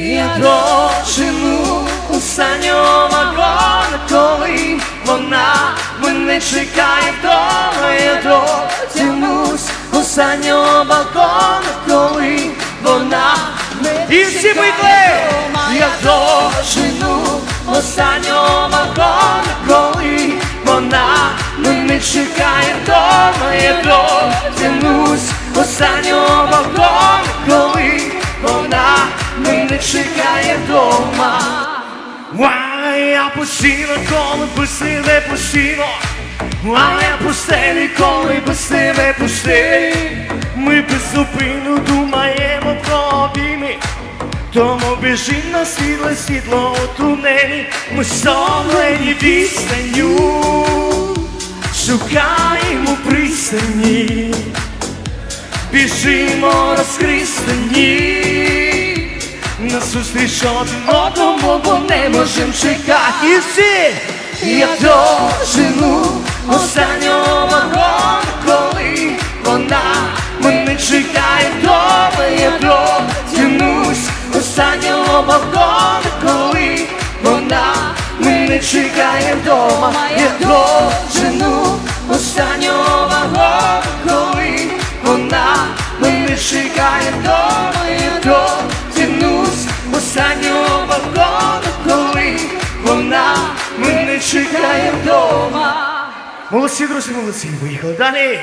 Я дожену останнього вагона, коли вона мене чекає вдома, я дотягнусь останнього балкона, коли вона мене І всі вдома. Я дожену останнього вагона, коли вона мене чекає вдома, я дотягнусь останнього вагона, мене чекає вдома. А я постійно, коли без тебе постійно, а я пустелі, коли без тебе пустелі. Ми беззупинно думаємо про обійми, тому біжим на світле світло у тунелі. Ми стомлені відстанню, шукаємо пристані, біжимо розкристані. Назустріч один одному, бо не можем чекати. І всі! Я дожену останнього вагона, коли вона мене чекає вдома, я дотягнусь останнього вагона, коли вона мене чекає вдома, я дожену останнього вагона, коли вона мене чекає вдома, останнього вагона, коли вона мене чекає вдома. Молодці, друзі, молодці, виїхали далі.